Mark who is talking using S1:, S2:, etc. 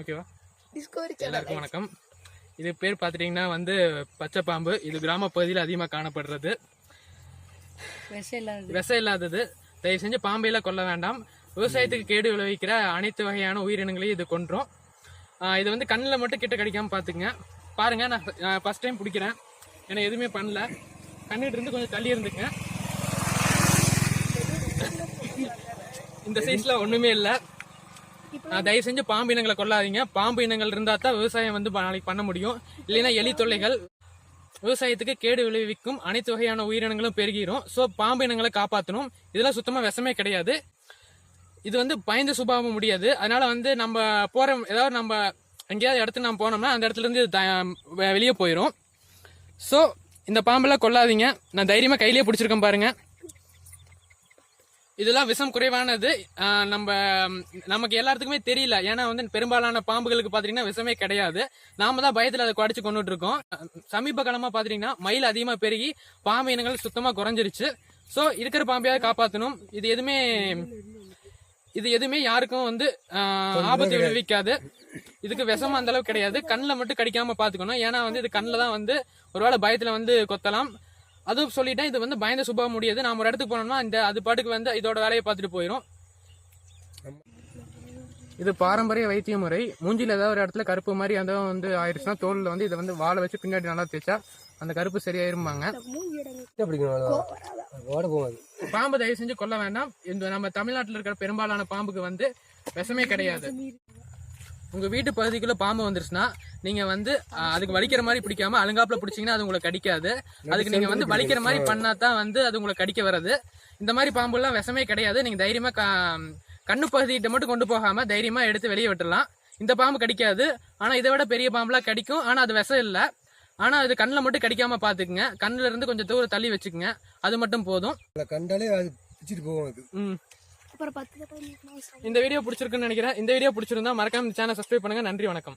S1: ஓகேவா?
S2: டிஸ்கவரி
S1: எல்லாருக்கும் வணக்கம். இது பேர் பார்த்துட்டிங்கன்னா வந்து பச்சை பாம்பு இது கிராம பகுதியில் அதிகமாக காணப்படுறது.
S2: விஷம் இல்லாதது.
S1: தயவு செஞ்சு பாம்பையெல்லாம் கொல்ல வேண்டாம். விவசாயத்துக்கு கேடு விளைவிக்கிற அனைத்து வகையான உயிரினங்களையும் இது கொன்றும். இது வந்து கண்ணில் மட்டும் கிட்ட கடிக்காம பார்த்துங்க பாருங்க நான் ஃபர்ஸ்ட் டைம் பிடிக்கிறேன். ஏன்னா எதுவுமே பண்ணல. கண்ணிட்டு இருந்து கொஞ்சம் தள்ளி இருந்துங்க இந்த சைஸ்ல ஒண்ணுமே இல்லை. தயவு செஞ்சு பாம்பு இனங்களை கொள்ளாதீங்க பாம்பு இனங்கள் இருந்தா தான் விவசாயம் வந்து நாளைக்கு பண்ண முடியும். இல்லைன்னா எலி தொல்லைகள். விவசாயத்துக்கு கேடு விளைவிக்கும். அனைத்து வகையான உயிரினங்களும் பெருகிரும். ஸோ பாம்பு இனங்களை காப்பாற்றணும் இதெல்லாம் சுத்தமாக விஷமே கிடையாது. இது வந்து பயந்து சுபாவம் முடியாது. அதனால வந்து நம்ம போற ஏதாவது நம்ம எங்கேயாவது இடத்துக்கு நம்ம போனோம்னா அந்த இடத்துல இருந்து த- வெளியே போயிடும் ஸோ இந்த பாம்பெல்லாம் கொல்லாதீங்க. நான் தைரியமாக கையிலேயே பிடிச்சிருக்கேன் பாருங்கள் இதெல்லாம் விஷம் குறைவானது. நம்ம நமக்கு எல்லாத்துக்குமே தெரியல. ஏன்னா வந்து பெரும்பாலான பாம்புகளுக்கு பார்த்தீங்கன்னா விஷமே கிடையாது. நாம தான் பயத்தில் அதை குறைச்சி கொண்டுட்டு இருக்கோம் சமீப காலமாக பார்த்தீங்கன்னா மயில் அதிகமாக பெருகி பாம்பு இனங்கள் சுத்தமாக குறைஞ்சிருச்சு. ஸோ இருக்கிற பாம்பையாவது காப்பாற்றணும் இது எதுவுமே இது எதுவுமே யாருக்கும் வந்து ஆபத்து விளைவிக்காது. இதுக்கு விஷம் அந்த அளவுக்கு கிடையாது. கண்ணில் மட்டும் கடிக்காம பாத்துக்கணும். ஏன்னா வந்து இது கண்ணில் தான் வந்து ஒருவேளை பயத்துல வந்து கொத்தலாம். அதுவும் சொல்லிட்டேன் இது வந்து பயந்த சுபாவம் முடியாது நாம ஒரு இடத்துக்கு போனோம்னா இந்த அது பாட்டுக்கு வந்து இதோட வேலையை பார்த்துட்டு போயிடும் இது பாரம்பரிய வைத்திய முறை. மூஞ்சில ஏதாவது ஒரு இடத்துல கருப்பு மாதிரி அந்த வந்து ஆயிடுச்சுன்னா தோல்ல வந்து இதை வந்து வாழை வச்சு பின்னாடி நல்லா தேய்ச்சா அந்த கருப்பு
S3: போகாது.
S1: பாம்பு தயவு செஞ்சு கொல்ல வேண்டாம். இந்த நம்ம தமிழ்நாட்டில் இருக்கிற பெரும்பாலான பாம்புக்கு வந்து விஷமே கிடையாது. உங்க வீட்டு பகுதிக்குள்ள பாம்பு வந்துருச்சுன்னா நீங்க வந்து அதுக்கு வலிக்கிற மாதிரி பிடிக்காம அழுங்காப்புல பிடிச்சீங்கன்னா அது உங்களுக்கு கடிக்காது. அதுக்கு நீங்க வந்து வலிக்கிற மாதிரி பண்ணா தான் வந்து அது உங்களுக்கு கடிக்க வர்றது. இந்த மாதிரி பாம்பு எல்லாம் விஷமே கிடையாது. நீங்க தைரியமா க- கண்ணு பகுதியிட்ட மட்டும் கொண்டு போகாம தைரியமா எடுத்து வெளியே விட்டுறலாம். இந்த பாம்பு கடிக்காது. ஆனா இதை விட பெரிய பாம்புலாம் கடிக்கும். ஆனா அது விஷம் இல்ல. ஆனா அது கண்ணில் மட்டும் கடிக்காம பாத்துக்குங்க. கண்ணுல இருந்து கொஞ்சம் தூரம் தள்ளி வச்சுக்குங்க. அது மட்டும் போதும்.
S3: கண்டாலே அது பிடிச்சிட்டு போகும் அது.
S2: அப்புறம் பத்து
S1: இந்த வீடியோ பிடிச்சிருக்குன்னு நினைக்கிறேன். இந்த வீடியோ பிடிச்சிருந்தா மறக்காம இந்த சேனல் சப்ஸ்கிரைப் பண்ணுங்க. நன்றி வணக்கம்.